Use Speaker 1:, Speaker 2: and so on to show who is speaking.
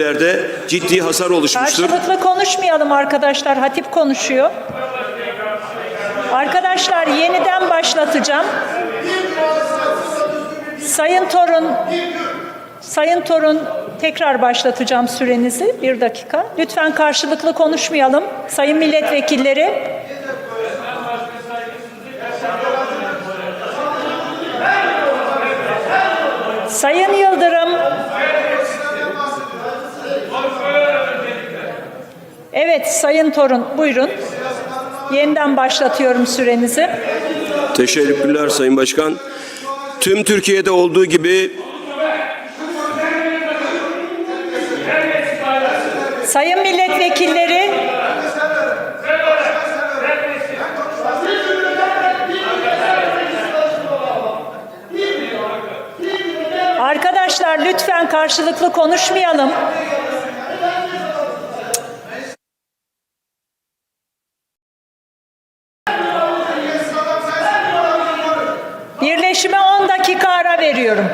Speaker 1: yerde ciddi hasar oluşmuştur.
Speaker 2: Karşılıklı konuşmayalım arkadaşlar. Hatip konuşuyor. Arkadaşlar yeniden başlatacağım. Sayın Torun Sayın Torun tekrar başlatacağım sürenizi. Bir dakika. Lütfen karşılıklı konuşmayalım. Sayın milletvekilleri. Sayın Evet Sayın Torun buyurun. Yeniden başlatıyorum sürenizi.
Speaker 1: Teşekkürler Sayın Başkan. Tüm Türkiye'de olduğu gibi
Speaker 2: Sayın milletvekilleri. Arkadaşlar lütfen karşılıklı konuşmayalım. Dakika ara veriyorum.